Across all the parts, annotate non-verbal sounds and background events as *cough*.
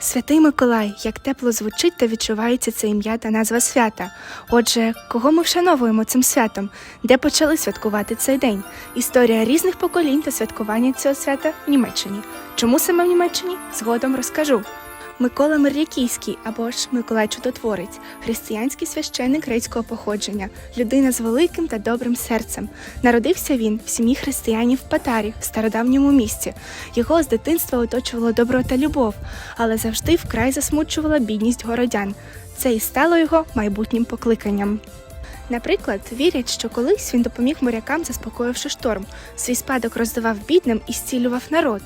Святий Миколай, як тепло звучить та відчувається це ім'я та назва свята. Отже, кого ми вшановуємо цим святом? Де почали святкувати цей день? Історія різних поколінь та святкування цього свята в Німеччині. Чому саме в Німеччині? Згодом розкажу. Микола Мирляківський або ж Миколай Чудотворець, християнський священник грецького походження, людина з великим та добрим серцем. Народився він в сім'ї християнів в Патарі, в стародавньому місті. Його з дитинства оточувало добро та любов, але завжди вкрай засмучувала бідність городян. Це і стало його майбутнім покликанням. Наприклад, вірять, що колись він допоміг морякам, заспокоївши шторм, свій спадок роздавав бідним і зцілював народ.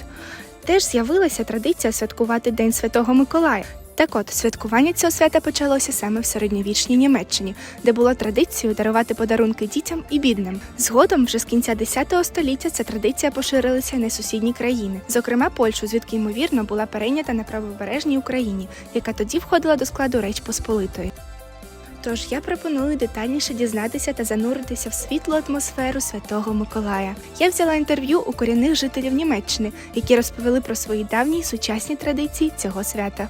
Теж з'явилася традиція святкувати День Святого Миколая. Так от, святкування цього свята почалося саме в середньовічній Німеччині, де було традицією дарувати подарунки дітям і бідним. Згодом, вже з кінця X століття, ця традиція поширилася на сусідні країни, зокрема Польщу, звідки ймовірно була перейнята на правобережній Україні, яка тоді входила до складу Реч Посполитої. Тож я пропоную детальніше дізнатися та зануритися в світлу атмосферу Святого Миколая. Я взяла інтерв'ю у корінних жителів Німеччини, які розповіли про свої давні й сучасні традиції цього свята.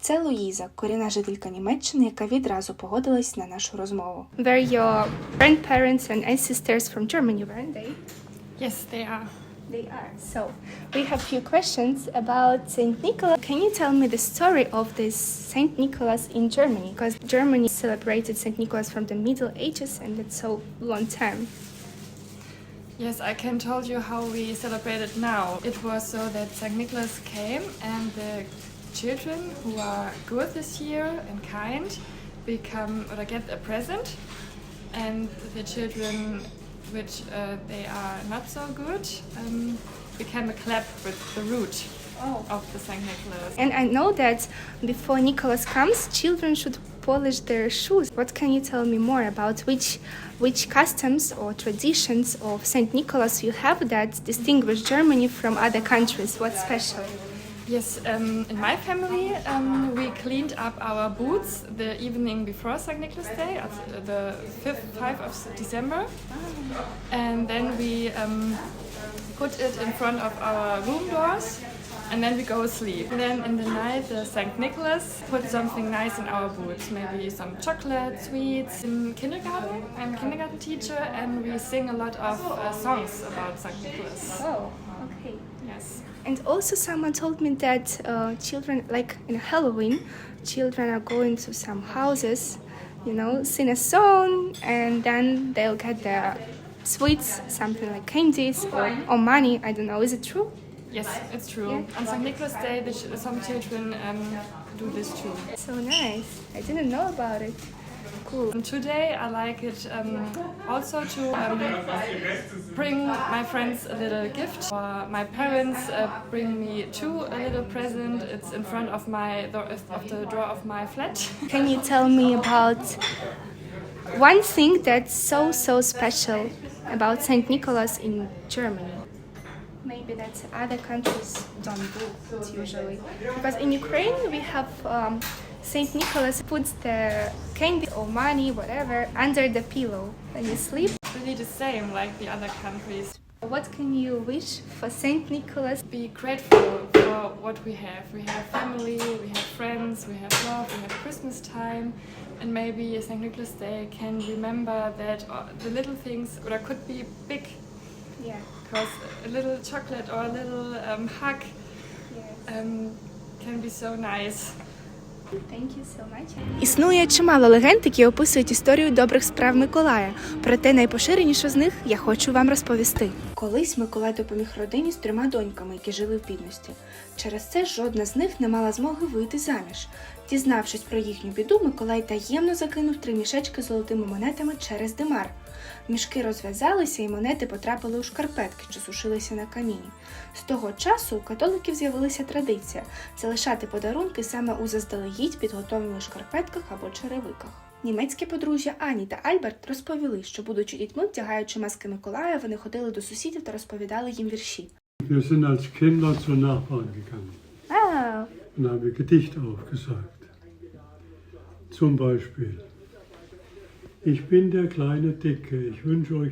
Це Луїза, корінна жителька Німеччини, яка відразу погодилась на нашу розмову. Were your grandparents and ancestors from Germany, weren't they? Yes, they are. They are. So, we have few questions about Saint Nicholas. Can you tell me the story of this Saint Nicholas in Germany? Because Germany celebrated Saint Nicholas from the Middle Ages and it's so long time. Yes, I can tell you how we celebrate it now. It was so that St. Nicholas came and the children who are good this year and kind become or get a present and the children which uh, they are not so good um, became a clap with the root Oh. of the St. Nicholas. And I know that before Nicholas comes, children should polish their shoes. What can you tell me more about which which customs or traditions of Saint Nicholas you have that distinguish Germany from other countries? What's special? Yes, um, in my family, um, we cleaned up our boots the evening before St. Nicholas Day, the 5th, 5th of December. And then we um, put it in front of our room doors and then we go sleep. And then in the night, the St. Nicholas put something nice in our boots, maybe some chocolate, sweets. In kindergarten, I'm a kindergarten teacher and we sing a lot of uh, songs about St. Nicholas. Oh, okay. Yes. And also, someone told me that uh, children, like in Halloween, children are going to some houses, you know, sing a song, and then they'll get their sweets, something like candies or, or money. I don't know. Is it true? Yes, it's true. Yeah. On St. Nicholas Day, some children um, do this too. So nice. I didn't know about it. Cool. And today, I like it um, also to um, bring my friends a little gift. Or my parents uh, bring me too a little present. It's in front of my of the door of my flat. *laughs* Can you tell me about one thing that's so so special about Saint Nicholas in Germany? Maybe that other countries don't do it usually. Because in Ukraine we have um, Saint Nicholas puts the candy or money, whatever, under the pillow when you sleep. really the same like the other countries. What can you wish for Saint Nicholas? Be grateful for what we have. We have family, we have friends, we have love, we have Christmas time, and maybe St. Nicholas Day can remember that uh, the little things, or could be big, Yeah. because a little chocolate or a little um, hug Yes. um, can be so nice. Існує чимало легенд, які описують історію добрих справ Миколая. Проте найпоширенішу з них я хочу вам розповісти. Колись Миколай допоміг родині з трьома доньками, які жили в бідності. Через це жодна з них не мала змоги вийти заміж. Дізнавшись про їхню біду, Миколай таємно закинув три мішечки золотими монетами через димар. Мішки розв'язалися і монети потрапили у шкарпетки, що сушилися на каміні. З того часу у католиків з'явилася традиція залишати подарунки саме у заздалегідь підготовлених шкарпетках або черевиках. Німецьке подружжя Ані та Альберт розповіли, що, будучи дітьми, вдягаючи маски Миколая, вони ходили до сусідів та розповідали їм вірші. Wir sind als Kinder zu Nachbarn gegangen А, und haben Gedichte aufgesagt. Zum Beispiel, ich bin der kleine Dicke, ich wünsche euch